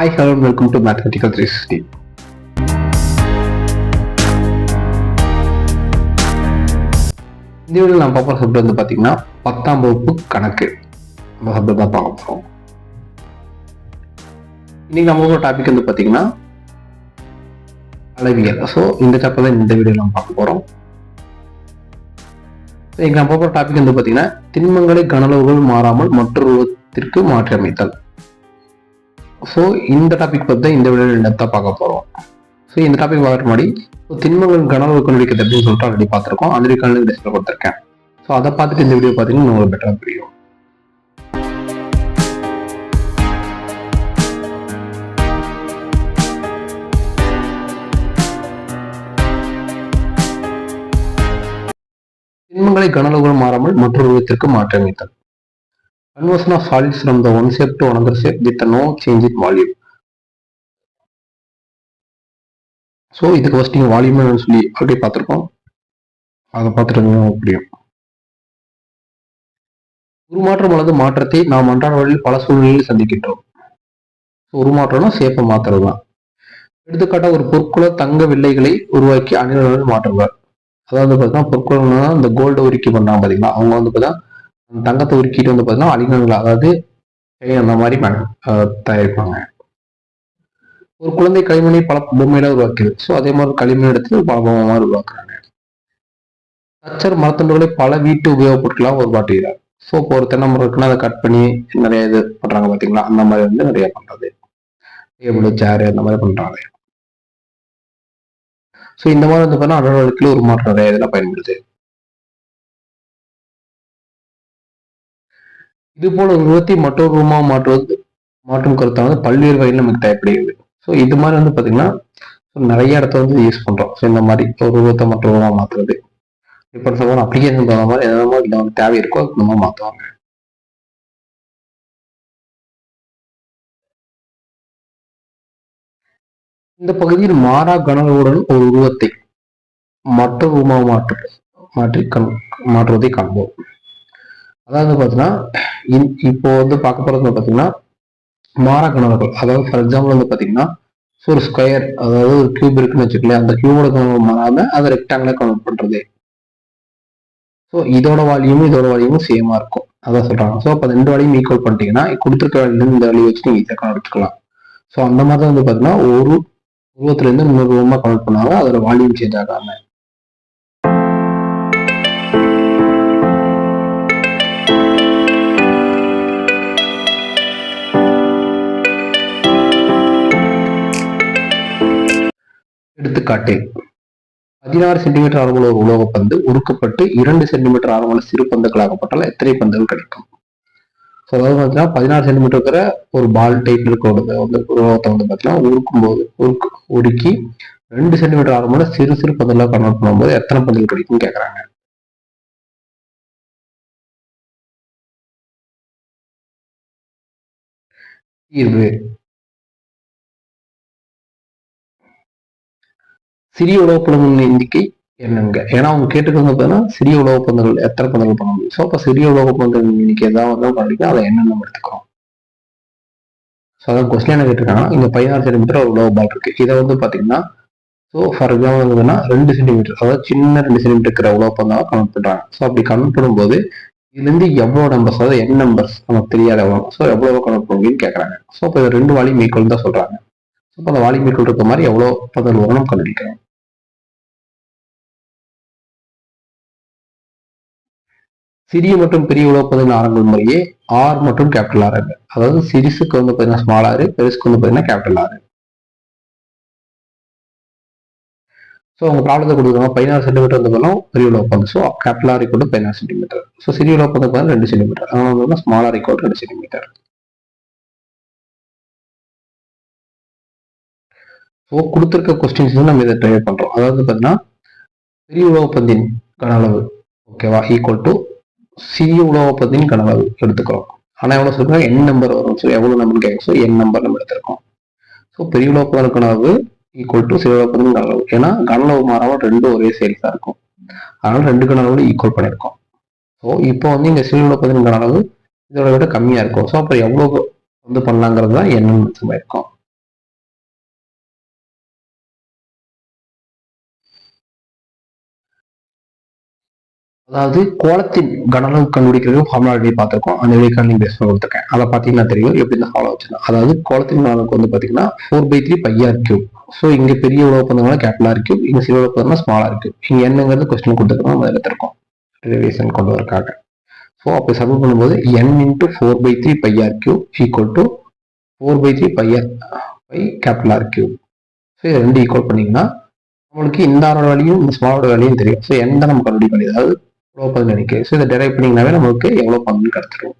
Hi hello welcome to mathematical three sixty இந்த வீடியோவில் நான் பார்க்குற சப்ஜெக்ட் வந்து பார்த்தீங்கன்னா பத்தாம் வகுப்பு கணக்கு. அந்த சப்ஜெக்ட் தான் பார்க்க போகிறோம் இன்னைக்கு நம்மளோட டாபிக் வந்து பார்த்தீங்கன்னா அளவியல். ஸோ இந்த சாப்டர் தான் இந்த வீடியோ நம்ம பார்க்க போகிறோம் இன்னைக்கு நம்ம பார்க்குற டாபிக் வந்து பார்த்தீங்கன்னா திண்மங்களை கனளவுகள் மாறாமல் மற்றொரு மாற்றி அமைத்தல் ஸோ இந்த டாபிக் பற்றி தான் இந்த வீடியோவில் டெப்த்தாக பார்க்க போகிறோம் ஸோ இந்த டாபிக் பார்க்குற முன்னாடி so திண்மங்கள் கனவு கண்டுபிடிக்கிறது அப்படின்னு சொல்லிட்டு ஆல்ரெடி பார்த்துருக்கோம். அந்த கனவு டிஸ்பிளே கொடுத்துருக்கேன். ஸோ அதை பார்த்துட்டு இந்த வீடியோ பார்த்தீங்கன்னா உங்களுக்கு பெட்டராக புரியும். திண்மங்களை கனளவுகள் மாறாமல் மற்றொரு உருவத்திற்கு மாற்றியமைத்தல். Conversion of solids from the one shape to another shape with no change in volume? So இதுக்கு ஃபஸ்ட் நீங்கள் வால்யூம் சொல்லி ஆல்ரெடி பார்த்துருக்கோம். அதை பார்த்துட்டு அப்படியும் உருமாற்றம் அல்லது மாற்றத்தை நாம் அன்றாட வழியில் பல சூழ்நிலையில் சந்திக்கின்றோம். உருமாற்றம்னா சேப்பை மாத்துறது தான் எடுத்துக்காட்டாக ஒரு பொற்குல தங்க வில்லைகளை உருவாக்கி அணிகளுடன் மாற்றுவார். அதாவது பார்த்தீங்கன்னா பொற்குலம்னா இந்த கோல்டு உருக்கி பண்ணாங்க பார்த்தீங்களா? அவங்க வந்து பார்த்தீங்கன்னா தங்கத்தை உருக்கிட்டு வந்து பார்த்தீங்கன்னா அழினங்கள் அதாவது அந்த மாதிரி தயாரிப்பாங்க. ஒரு குழந்தை களிமண்ணை பல பொம்மையில உருவாக்குது ஸோ அதே மாதிரி களிமண் எடுத்து பல பொம்மை மாதிரி உருவாக்குறாங்க. தச்சர் மரத்தண்டுகளை பல வீட்டு உபயோகப் பொருட்களாக உருவாக்குகிறார். ஸோ இப்போ ஒரு தென்னை மரம் இருக்குன்னா அதை கட் பண்ணி நிறைய இது பண்றாங்க பார்த்தீங்களா? அந்த மாதிரி வந்து நிறைய பண்றது. டேபிள் சேரு அந்த மாதிரி பண்றாங்க. ஸோ இந்த மாதிரி வந்து பார்த்தீங்கன்னா அலுவலகத்தில் ஒரு மாற்றம் நிறைய இதில் பயன்படுது. இது போல உருவத்தை மற்றொரு உருவமாக மாற்றுவது மாற்றும் கருத்தானது பல்வேறு வகையில் நமக்கு தேவைப்படுகிறது. ஸோ இது மாதிரி வந்து பார்த்தீங்கன்னா நிறைய இடத்த வந்து யூஸ் பண்றோம். ஸோ இந்த மாதிரி ஒரு உருவத்தை மற்ற உருவமாக மாற்றுறது. இப்போ சொல்லுவோம் அப்ளிகேஷன் தகுந்த மாதிரி எதாவது மாதிரி வந்து தேவை இருக்கோ அதுக்கு நம்ம மாற்றுவாங்க. இந்த பகுதியில் மாறா கணங்களுடன் ஒரு உருவத்தை மற்ற உருவமாக மாற்று மாற்றி கண் மாற்றுவதை காண்போம். அதாவது பார்த்தீங்கன்னா இப்போ வந்து பார்க்க போறது வந்து பார்த்தீங்கன்னா மாறா கணவர்கள் அதாவது ஃபார் எக்ஸாம்பிள் வந்து பார்த்தீங்கன்னா ஒரு ஸ்கொயர் அதாவது ஒரு கியூப் இருக்குன்னு வச்சுக்கல அந்த கியூபோட கனவு மாறாம அதை ரெக்டாங்கிளா கன்வெர்ட் பண்றது. ஸோ இதோட வால்யூமும் இதோட வால்யூமும் சேமா இருக்கும். அதான் சொல்றாங்க. ஸோ அப்போ ரெண்டு வால்யூம் ஈக்குவல் பண்ணிட்டீங்கன்னா கொடுத்துருக்க வேல்யூ இந்த வேல்யூ வச்சு நீங்க ஈஸியாக எடுத்துக்கலாம். ஸோ அந்த மாதிரி தான் வந்து பார்த்தீங்கன்னா ஒரு உருவத்துல இருந்து இன்னொரு உருவமா கன்வெர்ட் பண்ணாலும் அதோட வால்யூம் சேஞ்ச் ஆகாம எடுத்துக்காட்டு பதினாறு சென்டிமீட்டர் ஆரமுள்ள ஒரு உலோக பந்து உருக்கப்பட்டு இரண்டு சென்டிமீட்டர் ஆரமுள்ள சிறு பந்துகளாகப்பட்டால் எத்தனை பந்துகள் கிடைக்கும்? ஸோ அதாவது பார்த்தீங்கன்னா பதினாறு சென்டிமீட்டர் இருக்கிற ஒரு பால் டைப் இருக்கிறத வந்து உலோகத்தை வந்து பார்த்தீங்கன்னா உருக்கும் போது உருக்கு உருக்கி ரெண்டு சென்டிமீட்டர் ஆரமுள்ள சிறு சிறு பந்தலாக கன்வெர்ட் பண்ணும்போது எத்தனை பந்துகள் கிடைக்கும்னு கேட்குறாங்க தீர்வு. சிறிய உலோகப்பந்தங்களின் எண்ணிக்கை என்னங்க? ஏன்னா அவங்க கேட்டுக்கிறது பார்த்தீங்கன்னா சிறிய உலோகப்பந்தங்கள் எத்தனை பந்தங்கள் பண்ண முடியும்? ஸோ அப்போ சிறிய உலோகப்பந்தங்கள் எண்ணிக்கை ஏதாவது வந்தால் கண்டுபிடிக்கும் அதை என்னென்ன நம்ம எடுத்துக்கிறோம்? ஸோ அதான் கொஸ்டின் என்ன கேட்டிருக்காங்கன்னா இந்த பதினாறு சென்டிமீட்டர் ஒரு உலக பால் இருக்கு. இதை வந்து பார்த்தீங்கன்னா ஸோ ஃபார் எக்ஸாம்பிள் பார்த்தீங்கன்னா ரெண்டு சென்டிமீட்டர் அதாவது சின்ன ரெண்டு சென்டிமீட்டர் இருக்கிற உலக உலோகப்பந்தாக கனெக்ட் பண்ணுறாங்க ஸோ அப்படி கனெக்ட் பண்ணும்போது இதுலேருந்து எவ்வளோ நம்பர்ஸ் அதாவது என் நம்பர்ஸ் நமக்கு தெரியாத எவ்வளோ ஸோ எவ்வளோ கனெக்ட் பண்ணுவீங்கன்னு கேட்குறாங்க ஸோ இப்போ ரெண்டு வாலி ஈக்குவல் தான் சொல்கிறாங்க ஸோ அந்த வாலி ஈக்குவல் இருக்க மாதிரி எவ்வளோ பதில் வரும் நம்ம கண்டுபிடிக்கிறோம் சிறிய மற்றும் பெரிய உலோகப்பதின் ஆரங்கள் முறையே ஆர் மற்றும் கேபிட்டல் ஆர் அதாவது சிறிசுக்கு வந்து பார்த்தீங்கன்னா ஸ்மால் ஆறு பெருசுக்கு வந்து பார்த்தீங்கன்னா கேபிட்டல் ஆறு ஸோ அவங்க ப்ராப்ளத்தை கொடுக்குறாங்க பதினாறு சென்டிமீட்டர் வந்து பார்த்தோம் பெரிய உலோகப்பந்து ஸோ கேபிட்டல் ஆர் ஈக்குவல் பதினாறு சென்டிமீட்டர் ஸோ சிறிய உலோகப்பந்து பார்த்தா ரெண்டு சென்டிமீட்டர் அதனால வந்து ஸ்மால் ஆர் ஈக்குவல் ரெண்டு சென்டிமீட்டர் ஸோ கொடுத்துருக்க கொஸ்டின்ஸ் நம்ம இதை ட்ரை பண்ணுறோம் அதாவது பார்த்தீங்கன்னா பெரிய உலோகப்பந்தின் கன அளவு ஓகேவா ஈக்குவல் டு சிறிய உலோகப்பத்தின் கனவு எடுத்துக்கிறோம். ஆனா எவ்வளவு சொல்றோம் என் நம்பர் வரும். ஸோ எவ்வளவு நம்பர் கேட்கும் ஸோ என் நம்பர் நம்ம எடுத்திருக்கோம். ஸோ பெரிய உலோகப்பதன் கனவு ஈக்குவல் டு சிறிய உலோகப்பத்தின் கனவு. ஏன்னா கனவு மாறாமல் ரெண்டும் ஒரே சேல்ஸா இருக்கும். அதனால ரெண்டு கனவுகளும் ஈக்குவல் பண்ணியிருக்கோம். ஸோ இப்போ வந்து இங்கே சிறிய உலோகப்பத்தின் கனவு இதோட விட கம்மியா இருக்கும். ஸோ அப்புறம் எவ்வளவு வந்து பண்ணலாங்கிறது தான் என்னன்னு இருக்கும். அதாவது கோலத்தின் கனளவு கண்டுபிடிக்கிறது ஃபார்முலா ஆல்ரெடி பார்த்துருக்கோம். அந்த வேக்கார்டிங் பேஸ் பண்ணி கொடுத்துருக்கேன். அதை பார்த்தீங்கன்னா தெரியும். எப்படி இந்த ஃபார்முலா வச்சுருந்தேன் அதாவது கோலத்தின் கனளவுக்கு வந்து பார்த்தீங்கன்னா four by three pi r cube so இங்கே பெரிய உழவு பந்தங்களா கேபிட்டலாக இருக்கு இங்கே சிறு உழவு பந்தங்களா ஸ்மாலாக இருக்கு இங்கே என்னங்கிறது கொஸ்டின் கொடுத்துருக்கோம். நம்ம எடுத்திருக்கோம். ரிவிஷன் கொண்டு வரக்காக. ஸோ அப்போ சப்மிட் பண்ணும்போது n into four by three pi r cube equal to four by three pi r pi capital r cube so இது ரெண்டு ஈக்குவல் பண்ணிங்கன்னா நம்மளுக்கு இந்த ஆரோட வேலையும் இந்த ஸ்மாலோட வேலையும் தெரியும். ஸோ எந்த நம்ம கண்டுபிடிக்க பண்ணி அதாவது எவ்வளோ பங்கு நினைக்க ஸோ இதை டெரைவ் பண்ணிங்கனாவே நமக்கு எவ்வளோ பங்குன்னு கிடச்சிரும்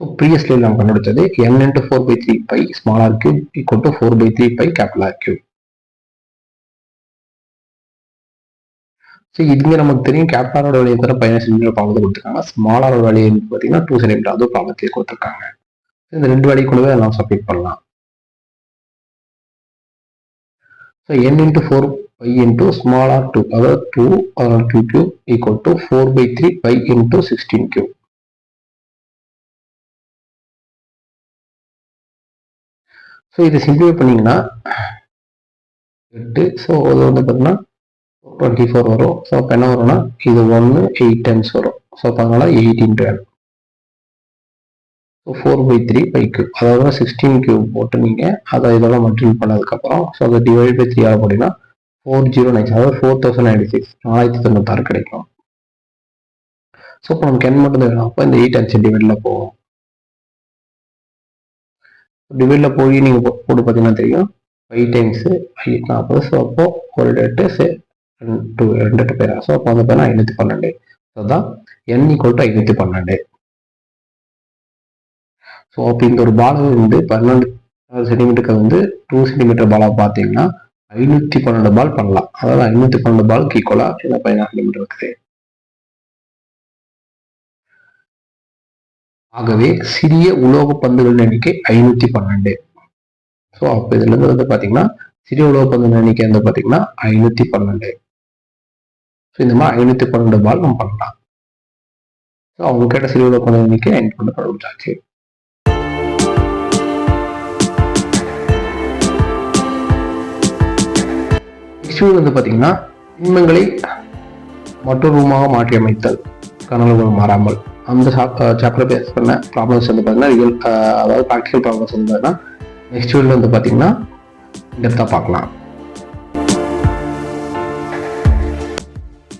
ப்ரீவியஸ்லி நம்ம கண்டுபிடிச்சது n into four by three pi small R cube equal to four by three pi capital R cube so இதுங்க நமக்கு தெரியும் கேப்டாரோட வழியை தவிர பதினஞ்சு சென்டிமீட்டர் ப்ராப்ளத்தை கொடுத்துருக்காங்க. ஸ்மாலரோட வேலையை பார்த்தீங்கன்னா டூ சென்டிமீட்டர் அதுவும் ப்ராப்ளத்தையே கொடுத்துருக்காங்க. இந்த ரெண்டு வேலையை கொண்டு நம்ம சப்மிட் பண்ணலாம். So n into four by into small R two அதாவது two R two cube equal to four by three pi into sixteen cube so இது சிம்பிளை பண்ணீங்கன்னா எட்டு ஸோ அது வந்து பார்த்தீங்கன்னா டுவெண்ட்டி ஃபோர் வரும். ஸோ அப்போ என்ன வரும்னா இது ஒன்று எயிட் டைம்ஸ் வரும். ஸோ அப்போ அதனால் eighteen twelve so four by three pi cube அதாவது சிக்ஸ்டீன் கியூப் போட்டு நீங்கள் அதை இதெல்லாம் மல்டிபிள் பண்ணதுக்கப்புறம் ஸோ அதை டிவைட் பை த்ரீ ஆக போனீங்கன்னா ஃபோர் ஜீரோ நைன் அதாவது ஃபோர் தௌசண்ட் நைன்டி சிக்ஸ் நாலாயிரத்தி தொண்ணூத்தாறு கிடைக்கும். ஸோ இப்போ நமக்கு என் மட்டும் தான் அப்போ இந்த எயிட் அஞ்சு டிவைடில் போகும். டிவைடில் போய் நீங்கள் போட்டு பார்த்தீங்கன்னா தெரியும். ஃபைவ் டைம்ஸு எயிட் நாற்பது. ஸோ அப்போ ஒரு டேட்டு டூ ரெண்டு எட்டு ஸோ அப்போ வந்து பார்த்தீங்கன்னா ஐநூற்றி பன்னெண்டு. அதுதான் என் ஈக்குவல் டு ஐநூற்றி பன்னெண்டு. ஸோ அப்போ இந்த ஒரு பாலம் வந்து பன்னெண்டு சென்டிமீட்டருக்கு வந்து டூ சென்டிமீட்டர் பாலாக பார்த்தீங்கன்னா ஐநூற்றி பன்னெண்டு பால் பண்ணலாம். அதாவது ஐநூற்றி பன்னெண்டு பாலுக்கு ஈக்குவலாக இந்த பதினாறு சென்டிமீட்டர் இருக்குது. ஆகவே சிறிய உலோக பந்துகளின் எண்ணிக்கை ஐநூற்றி பன்னெண்டு. ஸோ அப்போ இதுல இருந்து வந்து பார்த்தீங்கன்னா சிறிய உலோக பந்துகளின் எண்ணிக்கை வந்து பார்த்தீங்கன்னா ஐநூற்றி பன்னெண்டு. ஸோ இந்த மாதிரி ஐநூற்றி பன்னெண்டு பால் நம்ம பண்ணலாம். ஸோ அவங்க கேட்ட சிறிய உலோக எண்ணிக்கை ஐநூற்றி பன்னெண்டு கண்டுபிடிச்சாச்சு நெக்ஸ்ட் வந்து பார்த்தீங்கன்னா திண்மங்களை மற்றொரு ரூமாக மாற்றி அமைத்தல் கனவுகள் மாறாமல். அந்த சாப்டர் பேஸ் பண்ண ப்ராப்ளம்ஸ் வந்து பார்த்தீங்கன்னா ரியல் அதாவது ப்ராக்டிக்கல் ப்ராப்ளம்ஸ் வந்து பார்த்தீங்கன்னா நெக்ஸ்ட் வீடியோ வந்து பார்த்தீங்கன்னா டெப்த்தாக பார்க்கலாம்.